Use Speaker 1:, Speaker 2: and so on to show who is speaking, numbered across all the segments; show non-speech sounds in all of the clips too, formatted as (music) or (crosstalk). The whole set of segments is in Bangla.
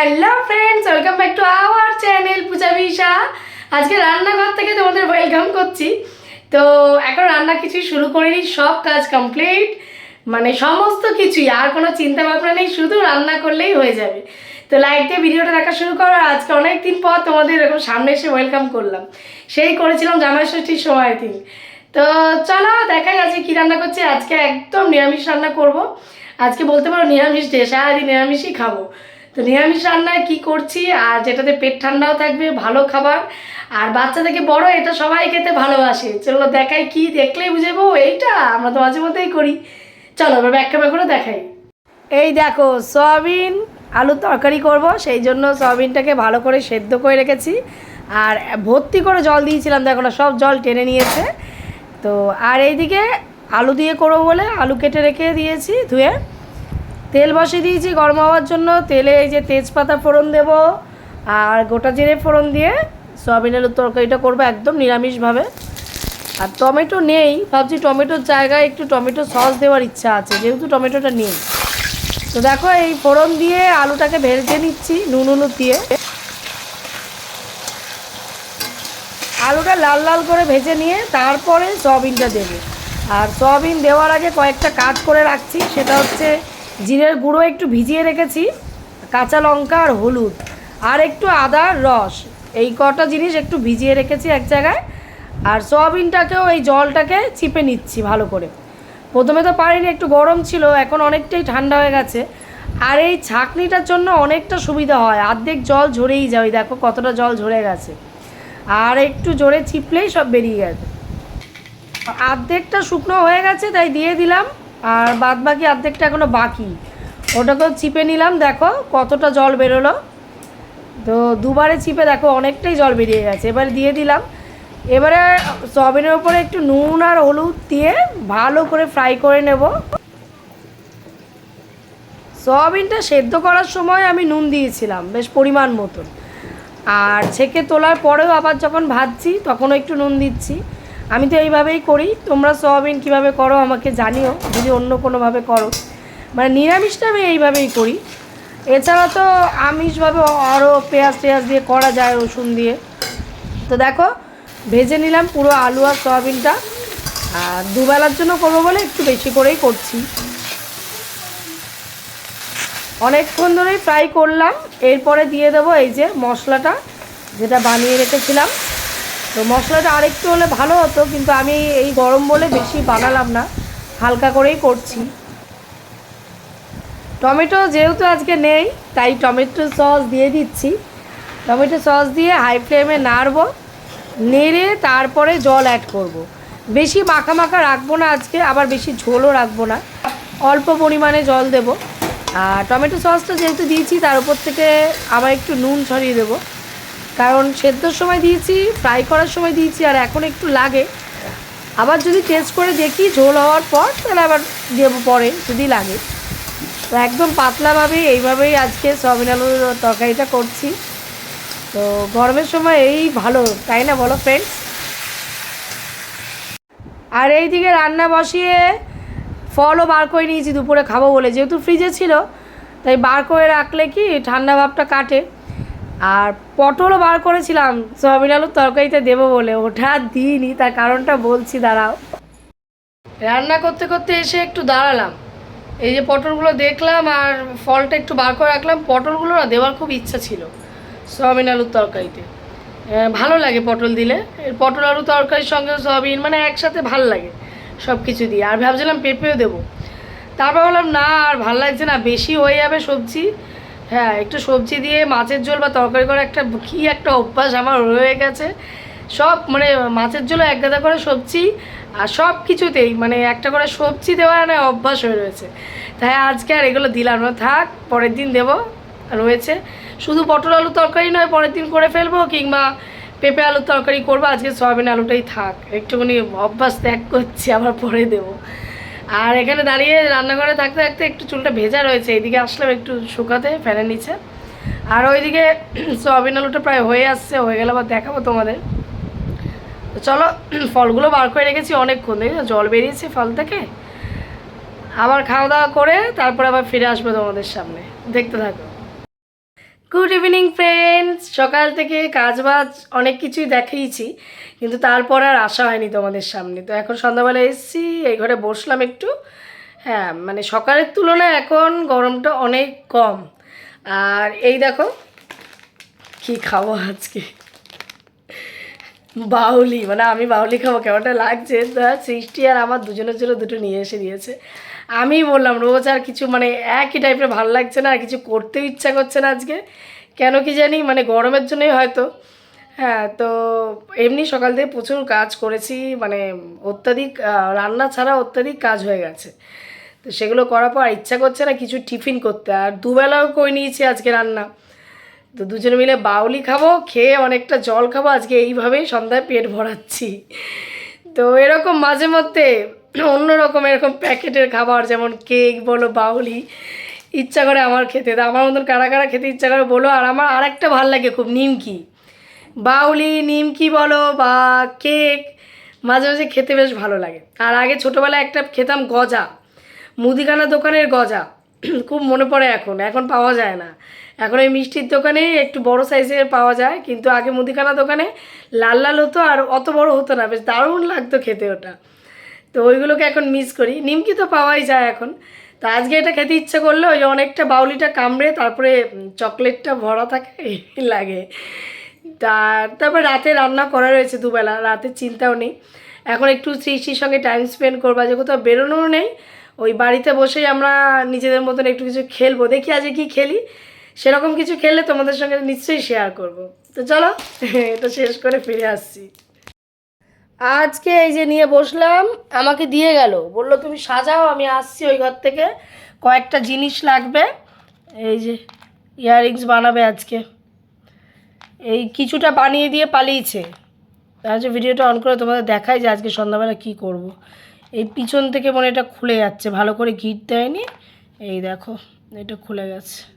Speaker 1: Hello friends welcome back to our channel Puja বিশা আজকে রান্নাঘর থেকে তোমাদের ওয়েলকাম করছি। তো এখন রান্না কিছুই শুরু করিনি, সব কাজ কমপ্লিট মানে সমস্ত কিছুই, আর কোনো চিন্তা ভাবনা নেই, শুধু রান্না করলেই হয়ে যাবে। তো লাইক দিয়ে ভিডিওটা দেখা শুরু করো আজকে অনেক দিন পর তোমাদের এরকম সামনে এসে ওয়েলকাম করলাম। সেই করেছিলাম জামাই ষষ্ঠীর সময় দিন তো চলো, দেখাই আজকে কী রান্না করছি। আজকে একদম নিরামিষ রান্না করব। আজকে বলতে পারো নিরামিষ ডে সারাদিন নিরামিষই খাব। তো নিরামিষ রান্নায় কি করছি? আর যেটাতে পেট ঠান্ডাও থাকবে, ভালো খাবার। আর বাচ্চা থেকে বড়, এটা সবাই খেতে ভালোবাসে। চলো দেখাই কি দেখলেই বুঝে পাবো এইটা আমরা তো মাঝে মধ্যেই করি। চলো এবার ব্যাক ক্যামেরা করে দেখাই। এই দেখো, সয়াবিন আলুর তরকারি করব, সেই জন্য সয়াবিনটাকে ভালো করে সেদ্ধ করে রেখেছি। আর ভর্তি করে জল দিয়েছিলাম, দেখো না, সব জল টেনে নিয়েছে। তো আর এইদিকে আলু দিয়ে করব বলে আলু কেটে রেখে দিয়েছি, ধুয়ে। তেল বসিয়ে দিয়েছি, গরম হওয়ার জন্য। তেলে এই যে তেজপাতা ফোড়ন দেব আর গোটা জিরে ফোড়ন দিয়ে সয়াবিন আলুর তরকারিটা করব একদম নিরামিষভাবে। আর টমেটো নেই, ভাবছি টমেটোর জায়গায় একটু টমেটো সস দেওয়ার ইচ্ছা আছে, যেহেতু টমেটোটা নেই। তো দেখো, এই ফোড়ন দিয়ে আলুটাকে ভেজে নিচ্ছি, নুন হলুদ দিয়ে। আলুটা লাল লাল করে ভেজে নিয়ে তারপরে সয়াবিনটা দেবে। আর সয়াবিন দেওয়ার আগে কয়েকটা কাজ করে রাখছি, সেটা হচ্ছে জিরের গুঁড়ো একটু ভিজিয়ে রেখেছি, কাঁচা লঙ্কা আর হলুদ, আর একটু আদার রস। এই কটা জিনিস একটু ভিজিয়ে রেখেছি এক জায়গায়, আর সয়াবিনটাকেও এই জলটাকে চিপে নিচ্ছি ভালো করে। প্রথমে তো পারিনি একটু গরম ছিল, এখন অনেকটাই ঠান্ডা হয়ে গেছে। আর এই ছাঁকনিটার জন্য অনেকটা সুবিধা হয়, অর্ধেক জল ঝরেই যায় দেখো কতটা জল ঝরে গেছে। আর একটু জোরে চিপলেই সব বেরিয়ে গেছে। অর্ধেকটা শুকনো হয়ে গেছে, তাই দিয়ে দিলাম। আর বাদ বাকি অর্ধেকটা এখনও বাকি। ওটাকেও চিপে নিলাম, দেখো কতটা জল বেরোলো। তো দুবারে চিপে দেখো অনেকটাই জল বেরিয়ে গেছে, এবার দিয়ে দিলাম। এবারে সয়াবিনের উপরে একটু নুন আর হলুদ দিয়ে ভালো করে ফ্রাই করে নেব। সয়াবিনটা সেদ্ধ করার সময় আমি নুন দিয়েছিলাম, বেশ পরিমাণ মতন। আর ছেঁকে তোলার পরেও আবার যখন ভাজছি, তখনও একটু নুন দিচ্ছি। আমি তো এইভাবেই করি। তোমরা সয়াবিন কীভাবে করো আমাকে জানিও, যদি অন্য কোনোভাবে করো। মানে নিরামিষটা আমি এইভাবেই করি। এছাড়া তো আমিষভাবে আরও পেঁয়াজ টেয়াজ দিয়ে করা যায় রসুন দিয়ে। তো দেখো, ভেজে নিলাম পুরো আলু আর সয়াবিনটা। আর দুবেলার জন্য করব বলে একটু বেশি করেই করছি। অনেকক্ষণ ধরেই ফ্রাই করলাম। এরপরে দিয়ে দেবো এই যে মশলাটা, যেটা বানিয়ে রেখেছিলাম। তো মশলাটা আরেকটু হলে ভালো হতো, কিন্তু আমি এই গরম বলে বেশি বানালাম না, হালকা করেই করছি। টমেটো যেহেতু আজকে নেই, তাই টমেটো সস দিয়ে দিচ্ছি। টমেটো সস দিয়ে হাই ফ্লেমে নাড়বো, নেড়ে তারপরে জল অ্যাড করব। বেশি মাখা মাখা রাখব না আজকে, আবার বেশি ঝোলও রাখব না। অল্প পরিমাণে জল দেব। আর টমেটো সসটা যেহেতু দিয়েছি, তার উপর থেকে আবার একটু নুন ছড়িয়ে দেবো। কারণ সেদ্ধর সময় দিয়েছি ফ্রাই করার সময় দিয়েছি, আর এখন একটু লাগে। আবার যদি টেস্ট করে দেখি ঝোল হওয়ার পর, তাহলে আবার দেবো পরে, যদি লাগে। তো একদম পাতলাভাবেই এইভাবেই আজকে সয়াবিন আলুর তরকারিটা করছি। তো গরমের সময় এই ভালো, তাই না বলো ফ্রেন্ডস আর এইদিকে রান্না বসিয়ে ফলও বার করে নিয়েছি, দুপুরে খাব বলে। যেহেতু ফ্রিজে ছিল, তাই বার করে রাখলে কি ঠান্ডা ভাবটা কাটে। আর পটলও বার করেছিলাম, সোয়াবিন আলুর তরকারিতে দেবো বলে। ওটা দিইনি, তার কারণটা বলছি, দাঁড়াও। রান্না করতে করতে এসে একটু দাঁড়ালাম। এই যে পটলগুলো দেখলাম আর ফলটা একটু বার করে রাখলাম, পটলগুলো না দেওয়ার খুব ইচ্ছা ছিল, সোয়াবিন আলুর তরকারিতে। ভালো লাগে পটল দিলে। পটল আলু তরকারির সঙ্গে সোয়াবিন মানে একসাথে ভালো লাগে সব কিছু দিয়ে। আর ভাবছিলাম পেঁপেও দেবো। তারপর বললাম, না, আর ভালো লাগছে না, বেশি হয়ে যাবে সবজি। হ্যাঁ একটু সবজি দিয়ে মাছের ঝোল বা তরকারি করে একটা কী একটা অভ্যাস আমার রয়ে গেছে। সব মানে মাছের ঝোলে এক গাদা করে সবজি আর সব কিছুতেই মানে একটা করে সবজি দেওয়ার না অভ্যাস হয়ে রয়েছে। তাই আজকে আর এগুলো দিলাম না। থাক, পরের দিন দেবো। রয়েছে। শুধু পটল আলু তরকারি নয়, পরের দিন করে ফেলব কিংবা পেঁপে আলুর তরকারি করব। আজকে সয়াবিন আলুটাই থাক। একটুখানি অভ্যাস ত্যাগ করছি, আবার পরে দেবো। আর এখানে দাঁড়িয়ে রান্নাঘরে থাকতে থাকতে একটু চুলটা ভেজা রয়েছে। এইদিকে আসলাম একটু শুকাতে ফ্যানের নিচে। আর ওইদিকে (clears throat) সোয়াবিন আলুটা প্রায় হয়ে আসছে, হয়ে গেলে আবার দেখাবো তোমাদের। তো চলো, (clears throat) ফলগুলো বার করে রেখেছি অনেকক্ষণ দেখি জল বেরিয়েছে ফল থেকে। আবার খাওয়া দাওয়া করে তারপরে আবার ফিরে আসব তোমাদের সামনে। দেখতে থাকো। গুড ইভিনিং ফ্রেন্ডস সকাল থেকে কাজ বাজ অনেক কিছুই দেখিয়েছি, কিন্তু তারপর আর আসা হয়নি তোমাদের সামনে। তো এখন সন্ধ্যাবেলা এসেছি, এই ঘরে বসলাম একটু। হ্যাঁ মানে সকালের তুলনায় এখন গরমটা অনেক কম। আর এই দেখো, কি খাব আজকে? বাউলি মানে আমি বাউলি খাব, কেমনটা লাগছে? সৃষ্টি আর আমার দুজনের জন্য দুটো নিয়ে এসে দিয়েছে। আমি বললাম, রোজ আর কিছু মানে একই টাইপের ভালো লাগছে না, আর কিছু করতেও ইচ্ছা করছে না আজকে। কেন কি জানি মানে গরমের জন্যই হয়তো। হ্যাঁ তো এমনি সকাল থেকে প্রচুর কাজ করেছি মানে অত্যাধিক রান্না ছাড়া অত্যাধিক কাজ হয়ে গেছে। তো সেগুলো করার পর ইচ্ছা করছে না কিছু টিফিন করতে, আর দুবেলাও করে নিয়েছি আজকে রান্না। তো দুজনে মিলে বাউলি খাব, খেয়ে অনেকটা জল খাব, আজকে এইভাবেই সন্ধ্যায় পেট ভরাচ্ছি। তো এরকম মাঝে মধ্যে অন্য রকম এরকম প্যাকেটের খাবার, যেমন কেক বলো, বাউলি, ইচ্ছা করে আমার খেতে তো আমার মতন কারা কারা খেতে ইচ্ছা করে বলো, আর আমার আরেকটা ভালো লাগে খুব, নিমকি। বাউলি, নিমকি বলো বা কেক, মাঝে মাঝে খেতে বেশ ভালো লাগে। আর আগে ছোটোবেলায় একটা খেতাম গজা, মুদিখানা দোকানের গজা। (clears throat) খুব মনে পড়ে এখন এখন পাওয়া যায় না। এখন ওই মিষ্টির দোকানে একটু বড় সাইজের পাওয়া যায়, কিন্তু আগে মুদিখানা দোকানে লাল লাল হতো আর অত বড় হতো না, বেশ দারুণ লাগতো খেতে ওটা। তো ওইগুলোকে এখন মিস করি। নিমকি তো পাওয়াই যায় এখন। তো আজকে এটা খেতে ইচ্ছে করলে ওই অনেকটা বাউলিটা কামড়ে তারপরে চকলেটটা ভরা থাকে লাগে। তার তারপর রাতে রান্না করা রয়েছে দুবেলা, রাতে চিন্তাও নেই। এখন একটু সৃষ্টির সঙ্গে টাইম স্পেন্ড করব যে কোথাও বেরোনোও নেই। ওই বাড়িতে বসেই আমরা নিজেদের মতন একটু কিছু খেলব। দেখি আজকে কি খেলি। সেরকম কিছু খেললে তোমাদের সঙ্গে নিশ্চয়ই শেয়ার করব। তো চলো, (laughs) এটা শেষ করে ফিরে আসছি। আজকে এই যে নিয়ে বসলাম, আমাকে দিয়ে গেল। বলল, তুমি সাজাও, আমি আসছি ওই ঘর থেকে। কয়েকটা জিনিস লাগবে। এই যে ইয়াররিংস বানাবে আজকে। এই কিছুটা বানিয়ে দিয়ে পালিয়েছে। তার ভিডিওটা অন করে তোমাদের দেখাই যে আজকে সন্ধ্যাবেলা কি করব। এই পিছন থেকে মনে এটা খুলে যাচ্ছে। ভালো করে গিট দেয়নি। এই দেখো, এটা খুলে গেছে।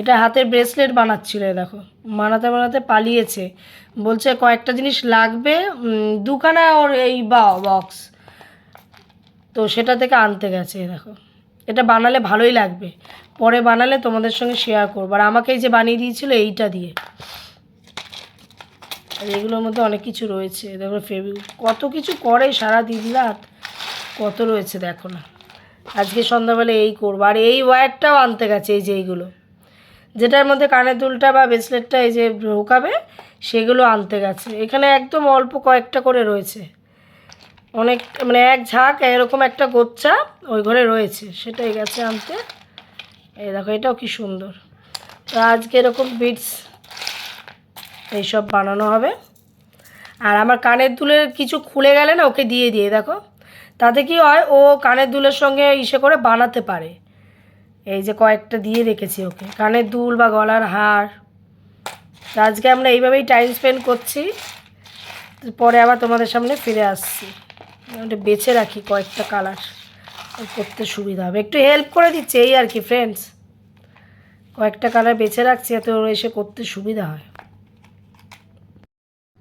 Speaker 1: এটা হাতের ব্রেসলেট বানাচ্ছিল দেখো। বানাতে বানাতে পালিয়েছে। বলছে, কয়েকটা জিনিস লাগবে দুখানা ওর এই বা বক্স তো সেটা থেকে আনতে গেছে দেখো। এটা বানালে ভালোই লাগবে। পরে বানালে তোমাদের সঙ্গে শেয়ার করব। আর আমাকে এই যে বানিয়ে দিয়েছিল, এইটা দিয়ে। আর এগুলোর মধ্যে অনেক কিছু রয়েছে। দেখো, ফেবি, কত কিছু করে সারা দিন রাত। কত রয়েছে, দেখো না। আজকে সন্ধ্যাবেলা এই করব। আর এই ওয়্যারটাও আনতে গেছে, এই যে এইগুলো। যেটার মধ্যে কানের দুলটা বা ব্রেসলেটটা এই যে ঢোকাবে, সেগুলো আনতে গেছে। এখানে একদম অল্প কয়েকটা করে রয়েছে। অনেক মানে এক ঝাঁক এরকম একটা গোচ্ছা ওই ঘরে রয়েছে। সেটাই গেছে আনতে। এই দেখো, এটাও কি সুন্দর। তো আজকে এরকম বিটস এইসব বানানো হবে। আর আমার কানের দুলের কিছু খুলে গেলে না ওকে দিয়ে দিয়ে, দেখো। তাতে কি হয়, ও কানের দুলের সঙ্গে ইসে করে বানাতে পারে। এই যে কয়েকটা দিয়ে রেখেছি ওকে। কানের দুল বা গলার হার। আজকে আমরা এইভাবেই টাইম স্পেন্ড করছি। পরে আবার তোমাদের সামনে ফিরে আসছি। ওটা বেছে রাখি কয়েকটা কালার করতে সুবিধা হবে। একটু হেল্প করে দিচ্ছে এই আর কি ফ্রেন্ডস কয়েকটা কালার বেছে রাখছি এত ওর এসে করতে সুবিধা হয়।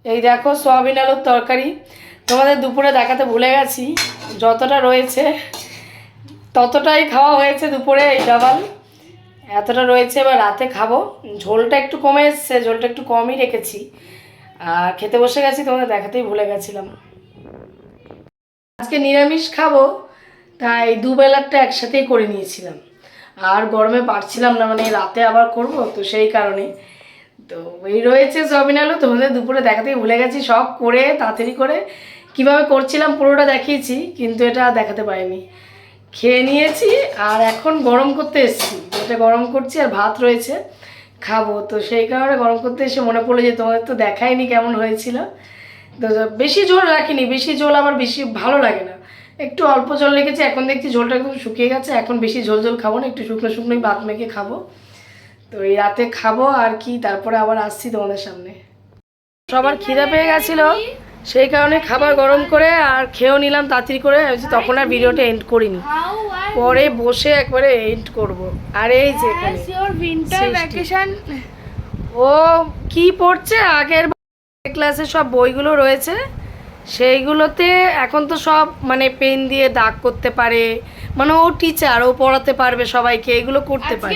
Speaker 1: এই দেখো সয়াবিন আলুর তরকারি। তোমাদের দুপুরে দেখাতে ভুলে গেছি। যতটা রয়েছে ততটাই খাওয়া হয়েছে দুপুরে এই ডাবাল। এতটা রয়েছে, এবার রাতে খাব। ঝোলটা একটু কমে এসছে, ঝোলটা একটু কমই রেখেছি। আর খেতে বসে গেছি, তোমাদের দেখাতেই ভুলে গেছিলাম। আজকে নিরামিষ খাব, তাই দুবেলারটা একসাথেই করে নিয়েছিলাম। আর গরমে পারছিলাম না মানে রাতে আবার করব, তো সেই কারণে। তো এই রয়েছে সয়াবিন আলু, তোমাদের দুপুরে দেখাতেই ভুলে গেছি, সব করে, তাড়াতাড়ি করে। কীভাবে করছিলাম পুরোটা দেখিয়েছি, কিন্তু এটা দেখাতে পারিনি। খেয়ে নিয়েছি আর এখন গরম করতে এসেছি। এটা গরম করছি আর ভাত রয়েছে, খাব। তো সেই কারণে গরম করতে এসে মনে পড়ল যে তোমাদের তো দেখাইনি কেমন হয়েছিল। তো বেশি ঝোল রাখিনি, বেশি ঝোল আমার বেশি ভালো লাগে না। একটু অল্প জল রেখেছি, এখন দেখছি ঝোলটা একদম শুকিয়ে গেছে, এখন বেশি ঝোল ঝোল খাব না, একটু শুকনো শুকনোই ভাত মেখে খাব। তো এই রাতে খাব আর কি, তারপরে আবার আসছি তোমাদের সামনে। সবার খিদে পেয়ে গেছিল। সেই কারণে খাবার গরম করে আর খেয়েও নিলাম তাড়াতাড়ি করে। তখন আর ভিডিওটা এন্ড করিনি। পরে বসে একবারে এন্ড করব। আর এই যে? ও কি পড়ছে? আগের ক্লাসে সব বইগুলো রয়েছে। সেইগুলোতে এখন তো সব মানে পেন দিয়ে দাগ করতে পারে। মানে ও টিচার ও পড়াতে পারবে সবাইকে এগুলো করতে পারে।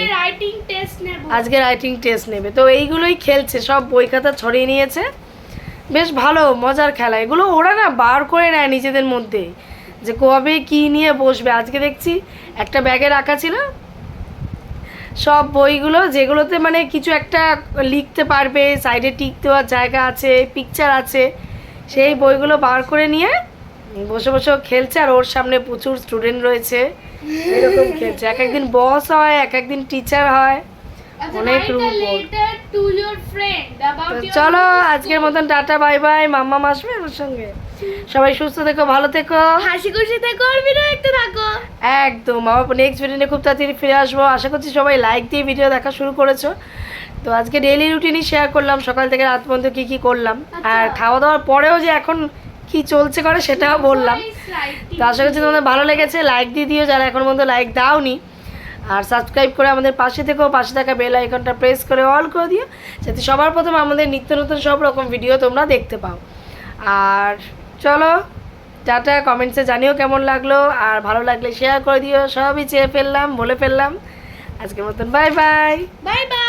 Speaker 2: আজকে রাইটিং টেস্ট নেবে।
Speaker 1: তো এইগুলোই খেলছে সব বই খাতা ছড়িয়ে নিয়েছে। বেশ ভালো, মজার খেলা। এগুলো ওরা না বার করে নেয় নিজেদের মধ্যে। যে কবে কি নিয়ে বসবে? আজকে দেখছি একটা ব্যাগে রাখা ছিল। সব বইগুলো যেগুলোতে মানে কিছু একটা লিখতে পারবে, সাইডে টিক দেওয়ার জায়গা আছে পিকচার আছে, সেই বইগুলো বার করে নিয়ে বসে বসে খেলছে আর ওর সামনে প্রচুর স্টুডেন্ট রয়েছে। এরকম খেলছে। এক একদিন বস হয়, এক একদিন টিচার হয়। অনেক চলো আজকের মতন টাটা বাই বাই মাম্মা আসবে আমার সঙ্গে। সবাই সুস্থ থেকো ভালো থেকো।
Speaker 2: হাসি খুশি থেকো আর থাকো।
Speaker 1: একদম আবার নেক্সট ভিডিও নিয়ে খুব তাড়াতাড়ি ফিরে আসব। আশা করছি সবাই লাইক দিয়ে ভিডিও দেখা শুরু করেছ। তো আজকে ডেইলি রুটিনই শেয়ার করলাম। সকাল থেকে রাত পর্যন্ত কী কী করলাম। আর খাওয়া দাওয়ার পরেও যে এখন কি চলছে করে সেটাও বললাম। তো আশা করছি তোমাদের ভালো লেগেছে। লাইক দিয়ে দিও যারা এখন পর্যন্ত লাইক দাওনি। আর সাবস্ক্রাইব করে আমাদের পাশে থেকেও পাশে থাকা বেল আইকনটা প্রেস করে অল করে দিও, যাতে সবার প্রথম আমাদের নিত্য নতুন সব রকম ভিডিও তোমরা দেখতে পাও। আর চলো, টাটা কমেন্টসে জানিও কেমন লাগল, আর ভালো লাগলে শেয়ার করে দিও। সবই চেয়ে ফেললাম, বলে ফেললাম। আজকের মতন বাই বাই
Speaker 2: বাই বাই